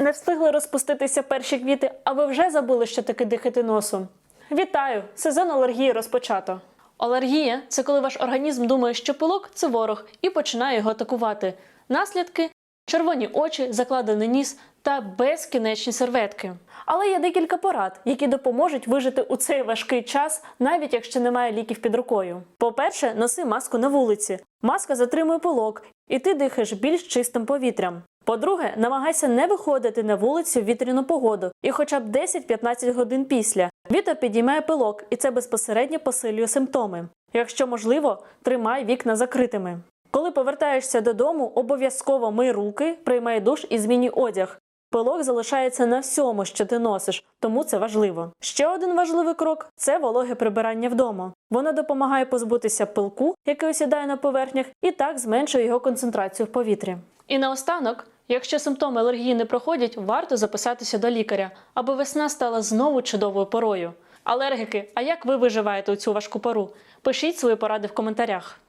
Не встигли розпуститися перші квіти, а ви вже забули, що таке дихати носом. Вітаю! Сезон алергії розпочато. Алергія це коли ваш організм думає, що пилок це ворог, і починає його атакувати. Наслідки червоні очі, закладений ніс та безкінечні серветки. Але є декілька порад, які допоможуть вижити у цей важкий час, навіть якщо немає ліків під рукою. По-перше, носи маску на вулиці. Маска затримує пилок, і ти дихаєш більш чистим повітрям. По-друге, намагайся не виходити на вулицю в вітряну погоду і хоча б 10-15 годин після. Вітер підіймає пилок, і це безпосередньо посилює симптоми. Якщо можливо, тримай вікна закритими. Коли повертаєшся додому, обов'язково мий руки, приймай душ і змінюй одяг. Пилок залишається на всьому, що ти носиш, тому це важливо. Ще один важливий крок це вологе прибирання вдома. Воно допомагає позбутися пилку, який осідає на поверхнях, і так зменшує його концентрацію в повітрі. І наостанок, якщо симптоми алергії не проходять, варто записатися до лікаря, аби весна стала знову чудовою порою. Алергіки, а як ви виживаєте у цю важку пору? Пишіть свої поради в коментарях.